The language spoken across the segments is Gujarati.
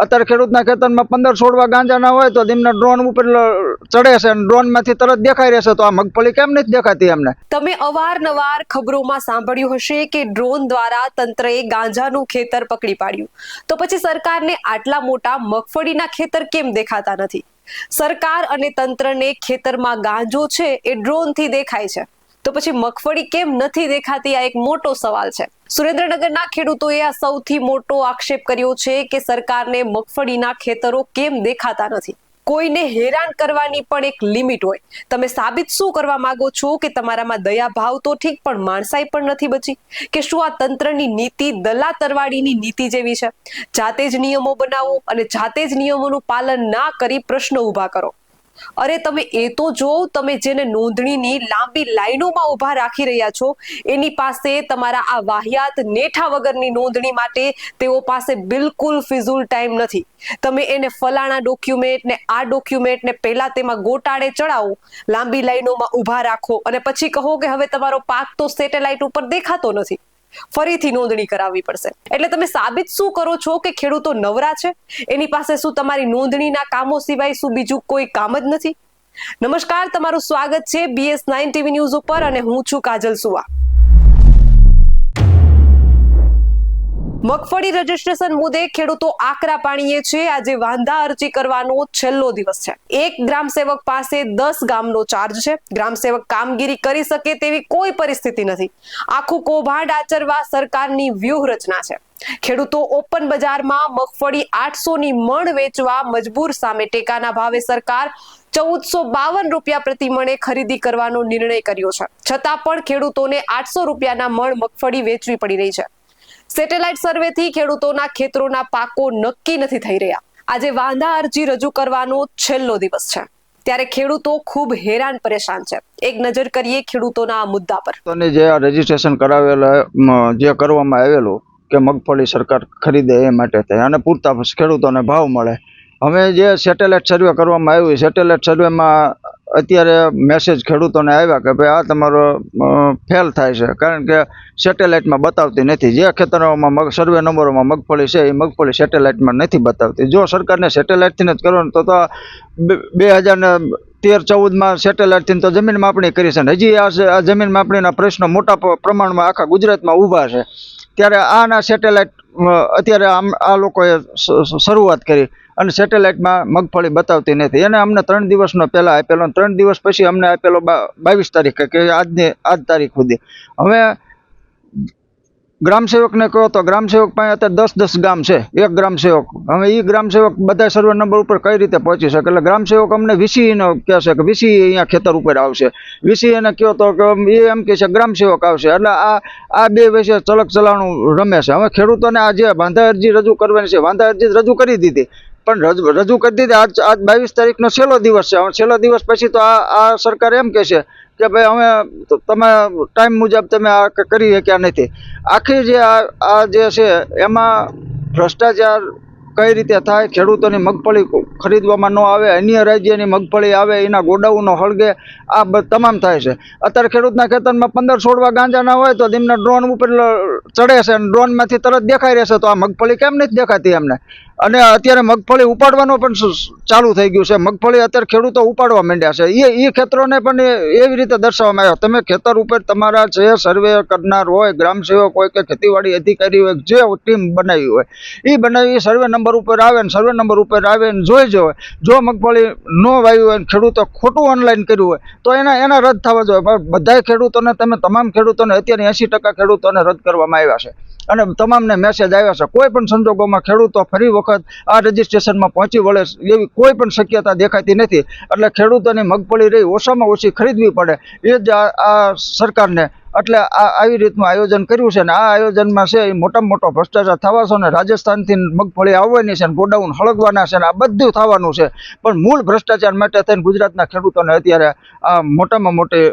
અત્યારે ખેડૂતના ખેતરમાં પંદર છોડવા ગાંજાના હોય તો તેમના ડ્રોન ઉપર ચડે છે અને ડ્રોનમાંથી તરત દેખાઈ રહેશે તો આ મગફળી કેમ નથી દેખાતી એમને? તમે અવારનવાર ખબરોમાં સાંભળ્યું હશે કે ડ્રોન દ્વારા તંત્રએ ગાંજાનું ખેતર પકડી પાડ્યું. તો પછી સરકારને આટલા મોટા મગફળીના ખેતર કેમ દેખાતા નથી? સરકાર અને તંત્રને ખેતરમાં ગાંજો છે એ ડ્રોનથી દેખાય છે. તો પછી મગફળી કેમ નથી દેખાતી? આ એક મોટો સવાલ છે. સુરેન્દ્રનગરના ખેડૂતોએ આ સૌથી મોટો આક્ષેપ કર્યો છે કે સરકારને મગફળીના ખેતરો કેમ દેખાતા નથી? કોઈને હેરાન કરવાની પણ એક લિમિટ હોય. તમે સાબિત શું કરવા માંગો છો કે તમારામાં દયા ભાવ તો ઠીક, પણ માણસાઈ પણ નથી બચી? કે શું આ તંત્રની નીતિ દલા તરવાડીની નીતિ જેવી છે? જાતે જ નિયમો બનાવો અને જાતે જ નિયમોનું પાલન ના કરી પ્રશ્નો ઊભા કરો. અરે તમે એ તો જો તમે જેને નોંધણીની લાંબી લાઈનોમાં ઊભા રાખી રહ્યા છો, એની પાસે તમારા આ વાહિયાત નેઠા વગરની નોંધણી માટે તેઓ પાસે બિલકુલ ફિઝુલ ટાઈમ નથી. તમે એને ફલાણા ડોક્યુમેન્ટ ને આ ડોક્યુમેન્ટ ને પહેલા તેમાં ગોટાળે ચડાવો, લાંબી લાઈનોમાં ઊભા રાખો અને પછી કહો કે હવે તમારો પાક તો સેટેલાઇટ ઉપર દેખાતો નથી. ફરીથી નોંધણી કરાવવી પડશે. એટલે તમે સાબિત શું કરો છો કે ખેડૂતો નવરા છે? એની પાસે શું તમારી નોંધણીના કામો સિવાય શું બીજું કોઈ કામ જ નથી? નમસ્કાર, તમારું સ્વાગત છે બીએસ નાઇન ટીવી ન્યૂઝ ઉપર અને હું છું કાજલ સુવા. મગફળી રજીસ્ટ્રેશન મુદ્દે ખેડૂતો આકરા પાણીએ છે. આજે વાંધા અરજી કરવાનો છેલ્લો દિવસ છે. એક ગ્રામ સેવક પાસે દસ ગામનો ચાર્જ છે. ગ્રામ સેવક કામગીરી કરી શકે તેવી કોઈ પરિસ્થિતિ નથી. આખું કૌભાંડ આચરવા સરકારની વ્યૂહરચના છે. ખેડૂતો ઓપન બજારમાં મગફળી આઠસો ની મણ વેચવા મજબૂર સામે ટેકાના ભાવે સરકાર ચૌદસો બાવન રૂપિયા પ્રતિ મણે ખરીદી કરવાનો નિર્ણય કર્યો છે. છતાં પણ ખેડૂતોને આઠસો રૂપિયાના મણ મગફળી વેચવી પડી રહી છે. સેટેલાઇટ સર્વેથી ખેડૂતોના ખેતરોના પાકો નક્કી નથી થઈ રહ્યા. આજે વાંધા અરજી રજૂ કરવાનો છેલ્લો દિવસ છે. ત્યારે ખેડૂતો ખૂબ હેરાન પરેશાન છે. એક નજર કરીએ ખેડૂતોના મુદ્દા પર. જે રજીસ્ટ્રેશન કરાવેલા જે કરવામાં આવેલું કે મગફળી સરકાર ખરીદે એ માટે થાય અને પૂરતા ખેડૂતોને ભાવ મળે. હવે જે સેટેલાઇટ સર્વે કરવામાં આવ્યું સેટેલાઇટ સર્વેમાં અત્યારે મેસેજ ખેડૂતોને આવ્યા કે ભાઈ, આ તમારો ફેલ થાય છે. કારણ કે સેટેલાઇટમાં બતાવતી નથી. જે ખેતરોમાં મગ સર્વે નંબરોમાં મગફળી છે, એ મગફળી સેટેલાઇટમાં નથી બતાવતી. જો સરકારને સેટેલાઇટથી જ કરવાનું તો તો બે- હજારને તેર ચૌદમાં સેટેલાઇટથી તો જમીન માપણી કરી છે ને. હજી આ જમીન માપણીના પ્રશ્નો મોટા પ્રમાણમાં આખા ગુજરાતમાં ઊભા છે. ત્યારે આના સેટેલાઇટ અત્યારે આમ આ લોકોએ શરૂઆત કરી અને સેટેલાઇટમાં મગફળી બતાવતી નથી. એને અમને ત્રણ દિવસનો પહેલાં આપેલો ત્રણ દિવસ પછી અમને આપેલો બાવીસ તારીખે કે આજની, આજ તારીખ સુધી. હવે ગ્રામ સેવકને કહો તો ગ્રામ સેવક પાસે અત્યારે દસ દસ ગામ છે, એક ગ્રામ સેવક હવે એ ગ્રામ સેવક બધા સર્વે નંબર ઉપર કઈ રીતે પહોંચી શકે? એટલે ગ્રામ સેવક અમને વીસી કહેશે કહે કે વીસી અહીંયા ખેતર ઉપર આવશે. વીસી એને કહો તો કે એ એમ કહે છે ગ્રામ સેવક આવશે. એટલે આ આ બે વિશે ચલક ચલાણું રમે છે. હવે ખેડૂતોને આ જે વાંધા અરજી રજૂ કરવાની છે, વાંધા અરજી રજૂ કરી દીધી. પણ રજૂ કરી દીધી. આજ આજ બાવીસ તારીખનો છેલ્લો દિવસ છે. હવે છેલ્લો દિવસ પછી તો આ આ સરકાર એમ કહે છે કે ભાઈ અમે તમે ટાઈમ મુજબ તમે આ કરી શક્યા નથી. આખી જે આ આ જે છે, એમાં ભ્રષ્ટાચાર કઈ રીતે થાય, ખેડૂતોની મગફળી ખરીદવામાં ન આવે, અન્ય રાજ્યની મગફળી આવે, એના ગોડાઉનો હળગે, આ તમામ થાય છે. અત્યારે ખેડૂતના ખેતરમાં પંદર છોડવા ગાંજાના હોય તો તેમના ડ્રોન ઉપર ચડે છે અને ડ્રોનમાંથી તરત દેખાઈ રહેશે તો આ મગફળી કેમ નથી દેખાતી એમને? અને અત્યારે મગફળી ઉપાડવાનું પણ ચાલુ થઈ ગયું છે. મગફળી અત્યારે ખેડૂતો ઉપાડવા માંડ્યા છે. એ એ ખેતરોને પણ એવી રીતે દર્શાવવામાં આવ્યો. તમે ખેતર ઉપર તમારા જે સર્વે કરનાર હોય ગ્રામસેવક હોય કે ખેતીવાડી અધિકારી હોય, જે ટીમ બનાવી હોય એ બનાવી સર્વે નંબર ઉપર આવે ને સર્વે નંબર ઉપર આવે ને જોઈ જોવે જો મગફળી ન વાવી હોય ખેડૂતો ખોટું ઓનલાઈન કર્યું હોય, તો એના એના રદ થવા જોઈએ. પણ બધાય ખેડૂતોને, તમે તમામ ખેડૂતોને અત્યારે એંસી ટકા ખેડૂતોને રદ કરવામાં આવ્યા છે. અને તમામને મેસેજ આવ્યા છે. કોઈ પણ સંજોગોમાં ખેડૂતો ફરી વખત આ રજીસ્ટ્રેશનમાં પહોંચી વળે એવી કોઈ પણ શક્યતા દેખાતી નથી. એટલે ખેડૂતોની મગફળી રહી, ઓછામાં ઓછી ખરીદવી પડે. એ જ આ સરકારને એટલે આ આવી રીતનું આયોજન કર્યું છે ને આ આયોજનમાં છે એ મોટામાં મોટો ભ્રષ્ટાચાર થવા છે ને રાજસ્થાનથી મગફળી આવવાની છે ને ગોડાઉન હળગવાના છે ને આ બધું થવાનું છે. પણ મૂળ ભ્રષ્ટાચાર માટે થઈને ગુજરાતના ખેડૂતોને અત્યારે આ મોટામાં મોટી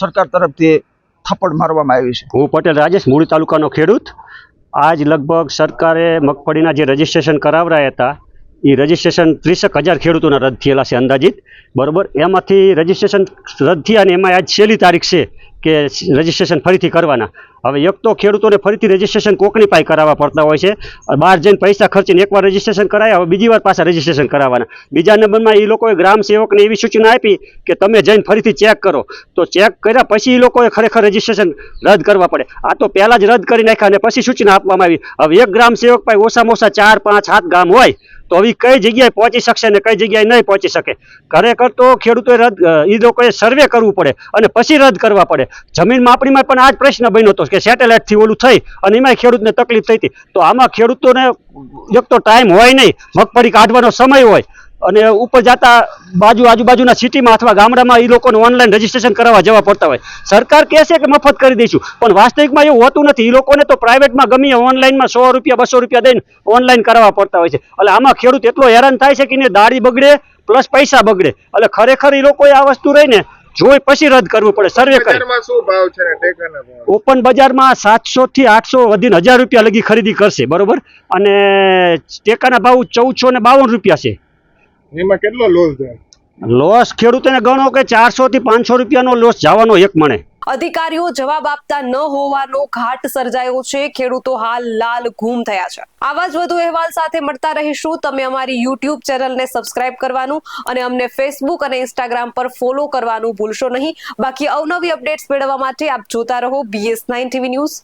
સરકાર તરફથી થપ્પડ મારવામાં આવી છે. હું પટેલ રાજેશ, મૂળી તાલુકાનો ખેડૂત. આજ લગભગ સરકારે મગફળીના જે રજીસ્ટ્રેશન કરાવરાયા હતા એ રજિસ્ટ્રેશન ત્રીસેક હજાર ખેડૂતોના રદ થયેલા છે અંદાજિત. બરાબર? એમાંથી રજિસ્ટ્રેશન રદ થયા અને એમાં આજ છેલ્લી તારીખ છે. કે રજિસ્ટ્રેશન ફરીથી કરવાના. હવે એક તો ખેડૂતોને ફરીથી રજિસ્ટ્રેશન કોકની પાઈ કરાવવા પડતા હોય છે. બહાર જઈને પૈસા ખર્ચીને એકવાર રજિસ્ટ્રેશન કરાયા, હવે બીજી વાર પાછા રજિસ્ટ્રેશન કરાવવાના. બીજા નંબરમાં એ લોકોએ ગ્રામ સેવકને એવી સૂચના આપી કે તમે જઈને ફરીથી ચેક કરો. તો ચેક કર્યા પછી એ લોકોએ ખરેખર રજિસ્ટ્રેશન રદ કરવા પડે. આ તો પહેલાં જ રદ કરી નાખ્યા અને પછી સૂચના આપવામાં આવી. હવે એક ગ્રામ સેવક પાસે ઓછામાં ઓછા ચાર, પાંચ, સાત ગામ હોય, તો હવે કઈ જગ્યાએ પહોંચી શકશે ને કઈ જગ્યાએ નહીં પહોંચી શકે. ખરેખર તો ખેડૂતોએ રદ એ લોકોએ સર્વે કરવું પડે અને પછી રદ કરવા પડે. જમીન માપણીમાં પણ આ જ પ્રશ્ન બન્યો હતો કે સેટેલાઇટથી ઓલું થઈ અને એમાં ખેડૂતને તકલીફ થઈ હતી તો આમાં ખેડૂતોને એક તો ટાઈમ હોય નહીં, મગફળી કાઢવાનો સમય હોય અને ઉપર જતા બાજુ આજુબાજુના સિટીમાં અથવા ગામડામાં એ લોકોને ઓનલાઈન રજીસ્ટ્રેશન કરાવવા જવા પડતા હોય. સરકાર કહે છે કે મફત કરી દઈશું, પણ વાસ્તવિકમાં એવું હોતું નથી. એ લોકોને તો પ્રાઇવેટમાં ગમે ઓનલાઈનમાં સો રૂપિયા, બસો રૂપિયા દઈને ઓનલાઈન કરાવવા પડતા હોય છે. એટલે આમાં ખેડૂત એટલો હેરાન થાય છે કે એને દાડી બગડે પ્લસ પૈસા બગડે. એટલે ખરેખર એ લોકોએ આ વસ્તુ રહીને જોઈ પછી રદ કરવું પડે સર્વે કરે. ઓપન બજારમાં સાતસો થી આઠસો વધીને હજાર રૂપિયા લગી ખરીદી કરશે બરોબર? અને ટેકાના ભાવ ચૌદસો ને બાવન રૂપિયા છે. એમાં કેટલો લોસ લોસ ખેડૂતોને ગણો કે ચારસો થી પાંચસો રૂપિયાનો લોસ જવાનો એક મણે. અધિકારીઓ જવાબ આપતા ન હોવાનો ઘાટ સર્જાયો છે. ખેડૂતો હાલ લાલ ઘૂમ થયા છે. આવા જ વધુ અહેવાલ સાથે મળતા રહીશું. તમે અમારી યુટ્યુબ ચેનલને સબસ્ક્રાઇબ કરવાનું અને અમને ફેસબુક અને ઇન્સ્ટાગ્રામ પર ફોલો કરવાનું ભૂલશો નહીં. બાકી અવનવી અપડેટ્સ મેળવવા માટે આપ જોતા રહો બીએસ નાઇન ટીવી ન્યૂઝ